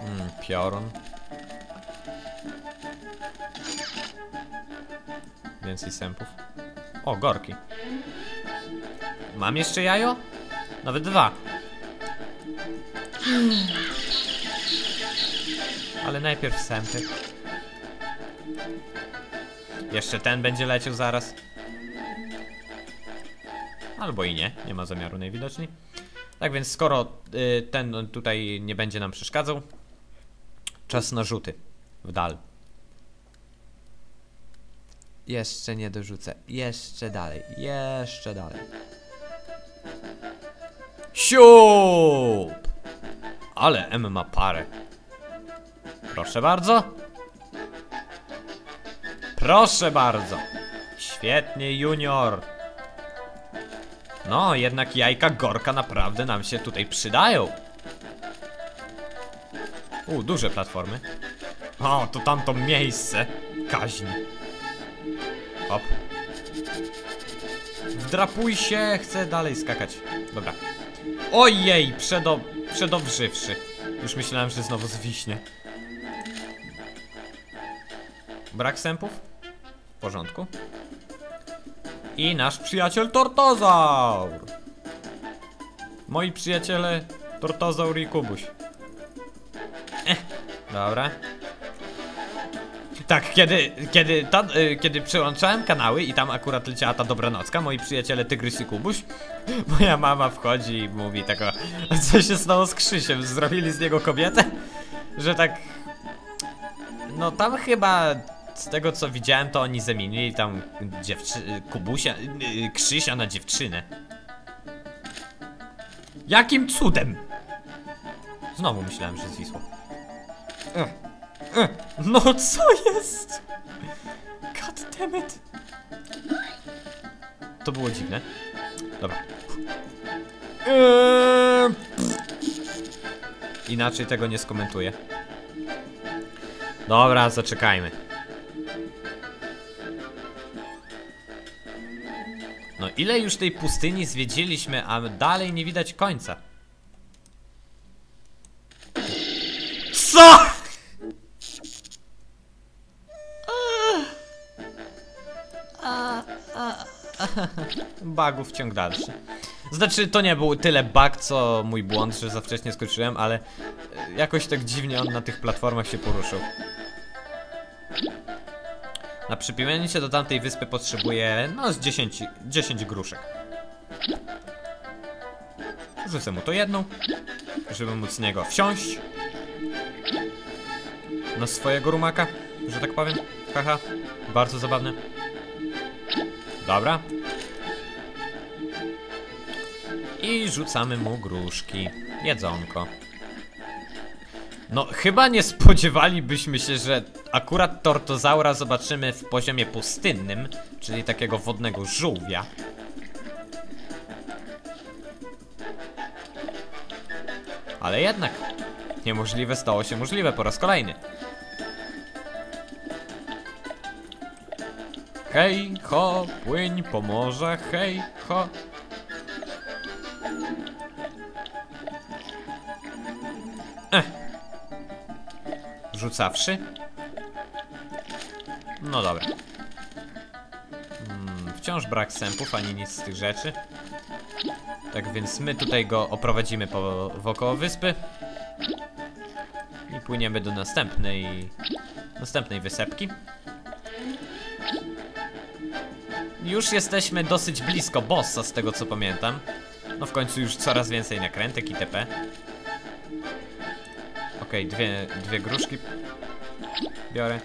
Mm, piorun. Więcej sępów. O, gorki. Mam jeszcze jajo? Nawet dwa. Ale najpierw sępy. Jeszcze ten będzie leciał zaraz. Albo i nie, nie ma zamiaru najwidoczniej. Tak więc skoro y, ten tutaj nie będzie nam przeszkadzał, czas na rzuty w dal. Jeszcze nie dorzucę, jeszcze dalej, jeszcze dalej. Siup! Ale M ma parę. Proszę bardzo. Proszę bardzo. Świetnie, junior. No, jednak jajka Gorka naprawdę nam się tutaj przydają. U, duże platformy. O, to tamto miejsce. Kaźni. Hop. Wdrapuj się, chcę dalej skakać. Dobra. Ojej, przedo... przedobrzywszy. Już myślałem, że znowu zwiśnie. Brak sępów? W porządku. I nasz przyjaciel Tortozaur! Moi przyjaciele Tortozaur i Kubuś. Eh, dobra. Tak, kiedy, kiedy, y, kiedy przełączałem kanały i tam akurat leciała ta dobranocka, moi przyjaciele Tygrys i Kubuś, moja mama wchodzi i mówi tako, co się stało z Krzysiem, zrobili z niego kobietę? Że tak, no tam chyba z tego co widziałem, to oni zamienili tam dziewczy... Kubusia... yy, Krzysia na dziewczynę. Jakim cudem? Znowu myślałem, że zwisło. Ech, ech, No co jest? God damn it. To było dziwne. Dobra. Eee, Inaczej tego nie skomentuję. Dobra, zaczekajmy. No ile już tej pustyni zwiedziliśmy, a dalej nie widać końca. Co? Bugów ciąg dalszy. Znaczy, to nie był tyle bug, co mój błąd, że za wcześnie skończyłem, ale jakoś tak dziwnie on na tych platformach się poruszył. Na przypięcie się do tamtej wyspy potrzebuję, no, z 10, 10 gruszek. Rzucę mu to jedną, żeby móc z niego wsiąść. Na swojego rumaka, że tak powiem. Haha, bardzo zabawne. Dobra. I rzucamy mu gruszki. Jedzonko. No, chyba nie spodziewalibyśmy się, że akurat tortozaura zobaczymy w poziomie pustynnym, czyli takiego wodnego żółwia. Ale jednak, niemożliwe stało się możliwe po raz kolejny. Hej, ho, płyń po morze, hej, ho. Ech. Rzucawszy? No dobra. Hmm, wciąż brak sępów, ani nic z tych rzeczy. Tak więc my tutaj go oprowadzimy po, wokoło wyspy. I płyniemy do następnej... Następnej wysepki. Już jesteśmy dosyć blisko bossa, z tego co pamiętam. No w końcu już coraz więcej nakrętek itp. Okej, dwie, dwie gruszki biorę.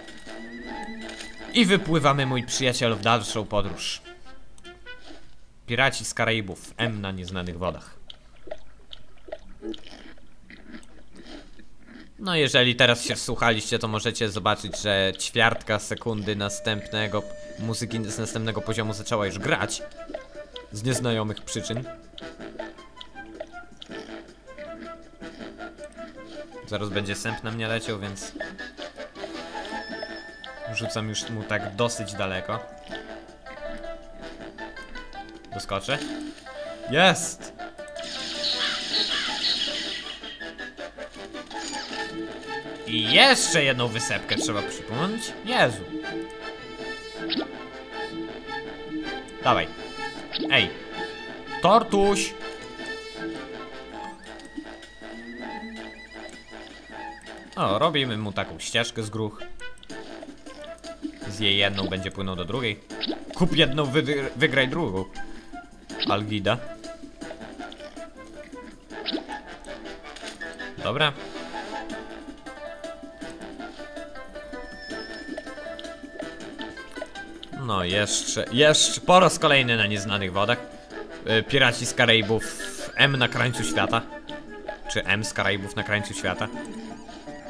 I wypływamy, mój przyjaciel, w dalszą podróż. Piraci z Karaibów, M na nieznanych wodach. No jeżeli teraz się słuchaliście, to możecie zobaczyć, że ćwiartka sekundy następnego muzyki z następnego poziomu zaczęła już grać. Z nieznajomych przyczyn. Zaraz będzie sęp na mnie leciał, więc... Rzucam już mu tak dosyć daleko. Doskoczę. Jest! I jeszcze jedną wysepkę trzeba przypomnieć. Jezu. Dawaj. Ej. Tortuś! O, robimy mu taką ścieżkę z gruch. Zje jedną, będzie płynął do drugiej. Kup jedną, wygr- wygraj drugą. Algida. Dobra. No, jeszcze, jeszcze po raz kolejny na nieznanych wodach. Y, Piraci z Karaibów M na krańcu świata. Czy M z Karaibów na krańcu świata.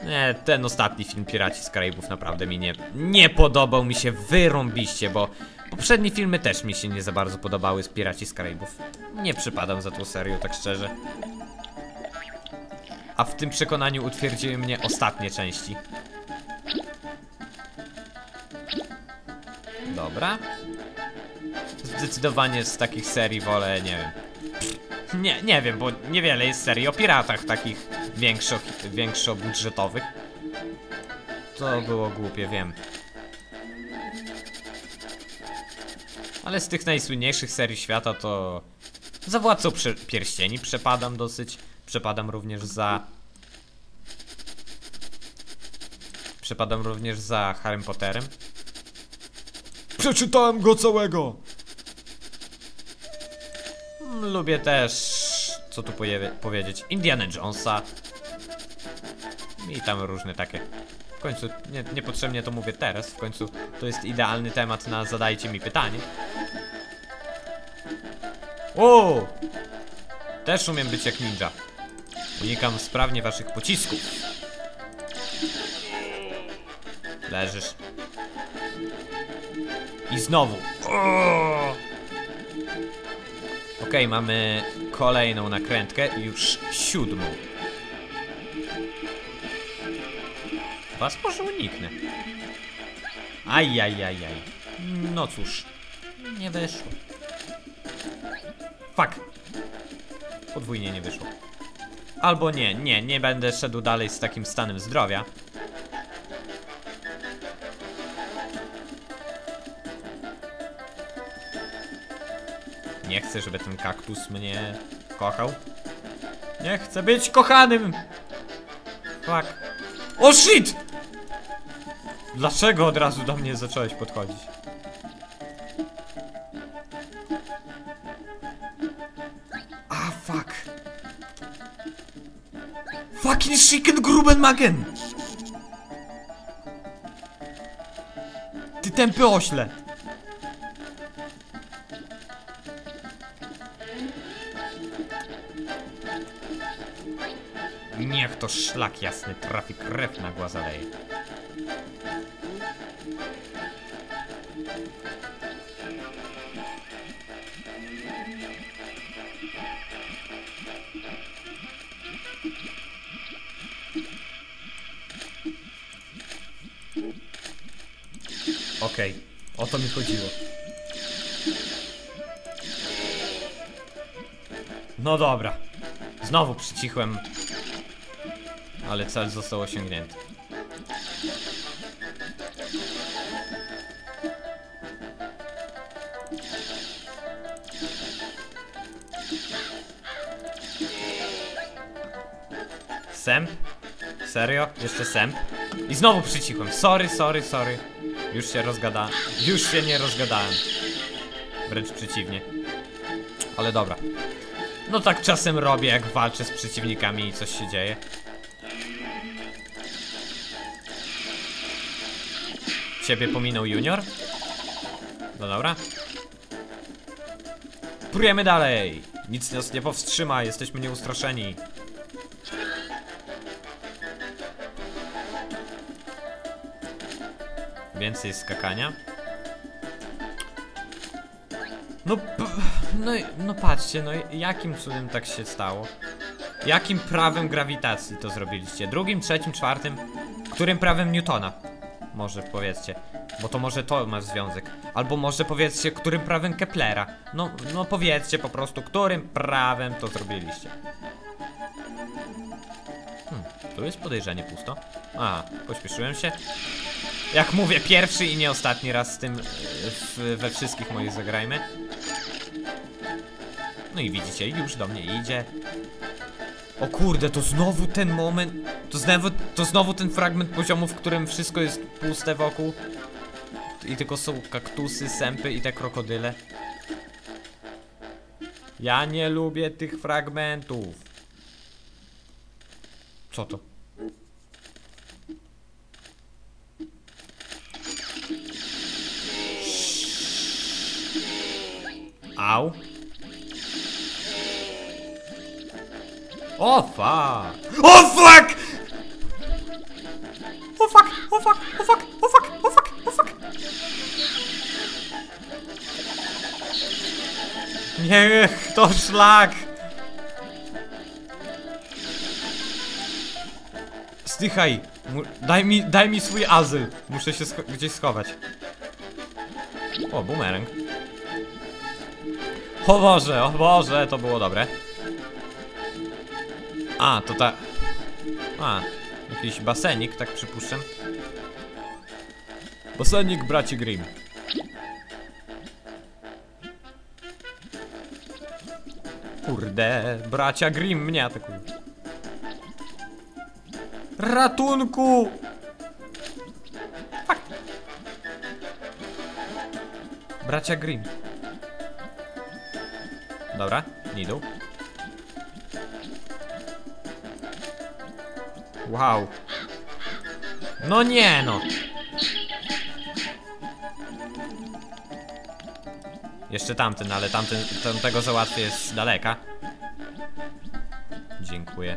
Nie, ten ostatni film Piraci z Karaibów naprawdę mi nie, nie podobał mi się wyrąbiście, bo poprzednie filmy też mi się nie za bardzo podobały z Piraci z Karaibów. Nie przypadam za tą serią, tak szczerze. A w tym przekonaniu utwierdziły mnie ostatnie części. Dobra. Zdecydowanie z takich serii wolę, nie wiem. Nie, nie wiem, bo niewiele jest serii o piratach takich większo, większobudżetowych. To było głupie, wiem. Ale z tych najsłynniejszych serii świata to... Za Władcą Prze- Pierścieni przepadam dosyć. Przepadam również za... Przepadam również za Harrym Potterem. Przeczytałem go całego! Lubię też, co tu powiedzieć, Indiana Jonesa. I tam różne takie. W końcu, nie, niepotrzebnie to mówię teraz, w końcu to jest idealny temat na zadajcie mi pytanie. O! Też umiem być jak ninja. Unikam sprawnie waszych pocisków. Leżysz. I znowu. O! Okej, mamy kolejną nakrętkę, już siódmą. Was może uniknę. Ajajajaj. No cóż, nie wyszło. Fuck. Podwójnie nie wyszło. Albo nie, nie, nie będę szedł dalej z takim stanem zdrowia. Nie chcę, żeby ten kaktus mnie kochał. Nie chcę być kochanym! Fuck. O shit! Dlaczego od razu do mnie zacząłeś podchodzić? A fuck. Fucking chicken Grubenmagen! Ty tępy ośle! Niech to szlak jasny trafi, krew na głaz. Okej, o to mi chodziło. No dobra. Znowu przycichłem. Ale cel został osiągnięty. Sęp? Serio? Jeszcze sęp? I znowu przycichłem. Sorry, sorry, sorry. Już się rozgadałem. Już się nie rozgadałem. Wręcz przeciwnie. Ale dobra. No tak czasem robię, jak walczę z przeciwnikami i coś się dzieje. Ciebie pominął junior? No dobra. Prujemy dalej! Nic nas nie powstrzyma, jesteśmy nieustraszeni. Więcej skakania. No, no, no patrzcie, no jakim cudem tak się stało? Jakim prawem grawitacji to zrobiliście? Drugim, trzecim, czwartym? Którym prawem Newtona? Może powiedzcie, bo to może to ma związek. Albo może powiedzcie, którym prawem Keplera. No, no powiedzcie po prostu, którym prawem to zrobiliście. Hmm, Tu jest podejrzanie pusto. A, pośpieszyłem się. Jak mówię, pierwszy i nie ostatni raz z tym e, w, we wszystkich moich zagrajmy. No i widzicie, już do mnie idzie. O kurde, to znowu ten moment. To znowu, to znowu ten fragment poziomu, w którym wszystko jest puste wokół. I tylko są kaktusy, sępy i te krokodyle. Ja nie lubię tych fragmentów. Co to? Au. O fuck! O fuck! O fuck! O fuck! O fuck! O fuck! O fuck! O fuck! Niech to szlak! Zdychaj! Daj mi, daj mi swój azyl! Muszę się scho gdzieś schować. O, bumerang. O Boże, o Boże, to było dobre. A, to ta... A, jakiś basenik, tak przypuszczam. Basenik braci Grimm. Kurde, bracia Grimm mnie atakują. Ratunku! Fuck. Bracia Grimm. Dobra, nie. Wow. No nie no. Jeszcze tamten, ale tamten, tamtego załatwię z daleka. Dziękuję.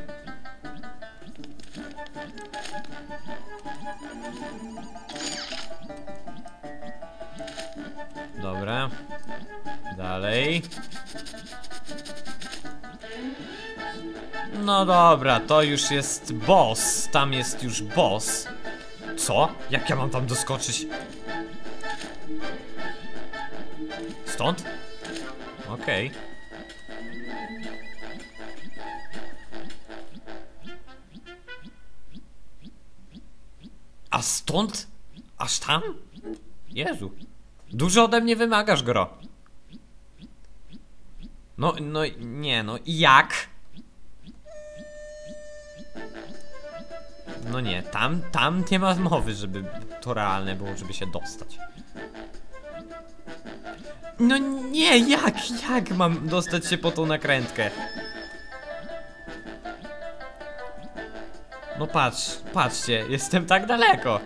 Dobra. Dalej. No dobra, to już jest boss. Tam jest już boss. Co? Jak ja mam tam doskoczyć? Stąd? Okej. A stąd? Aż tam? Jezu. Dużo ode mnie wymagasz, gro. No, no, nie no, jak? No nie, tam, tam nie ma mowy, żeby to realne było, żeby się dostać. No nie, jak, jak mam dostać się po tą nakrętkę? No patrz, patrzcie, jestem tak daleko.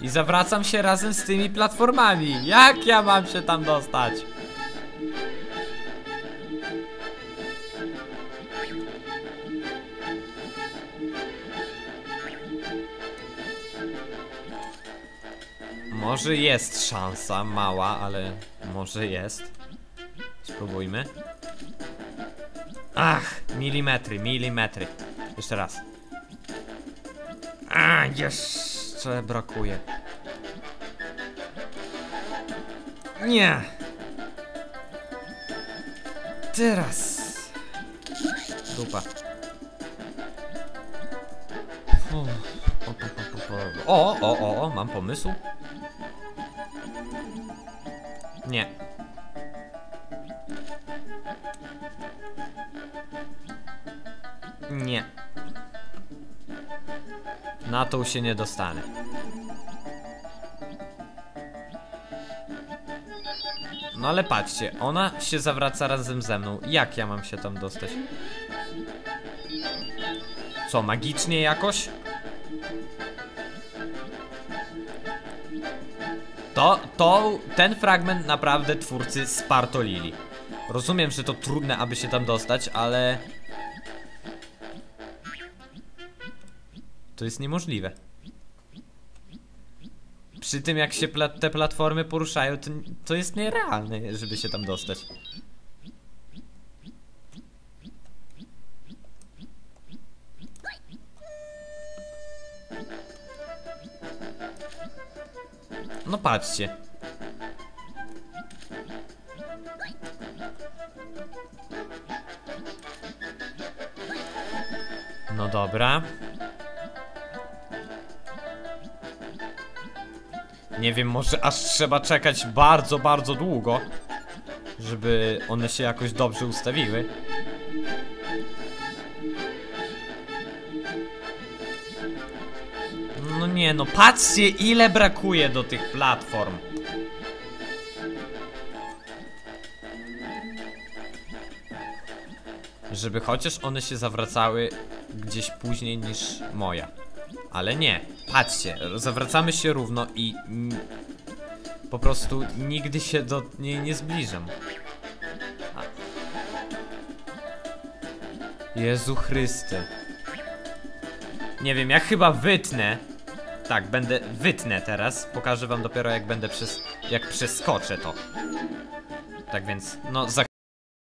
I zawracam się razem z tymi platformami. Jak ja mam się tam dostać? Może jest szansa, mała, ale może jest. Spróbujmy. Ach, milimetry, milimetry. Jeszcze raz. A, jeszcze brakuje. Nie. Teraz. Dupa. O, o, o, o, mam pomysł. Nie. Nie. Na tą się nie dostanę. No ale patrzcie, ona się zawraca razem ze mną. Jak ja mam się tam dostać? Co, magicznie jakoś? To, ten fragment naprawdę twórcy spartolili. Rozumiem, że to trudne, aby się tam dostać, ale... To jest niemożliwe. Przy tym, jak się pla te platformy poruszają, to, to jest nierealne, żeby się tam dostać. No patrzcie. No dobra. Nie wiem, może aż trzeba czekać bardzo, bardzo długo, żeby one się jakoś dobrze ustawiły. Nie, no patrzcie ile brakuje do tych platform. Żeby chociaż one się zawracały gdzieś później niż moja. Ale nie, patrzcie, zawracamy się równo i po prostu nigdy się do niej nie zbliżam. Jezu Chryste. Nie wiem, ja chyba wytnę. Tak, będę wytnę teraz. Pokażę wam dopiero jak będę przez. jak przeskoczę to. Tak więc, no za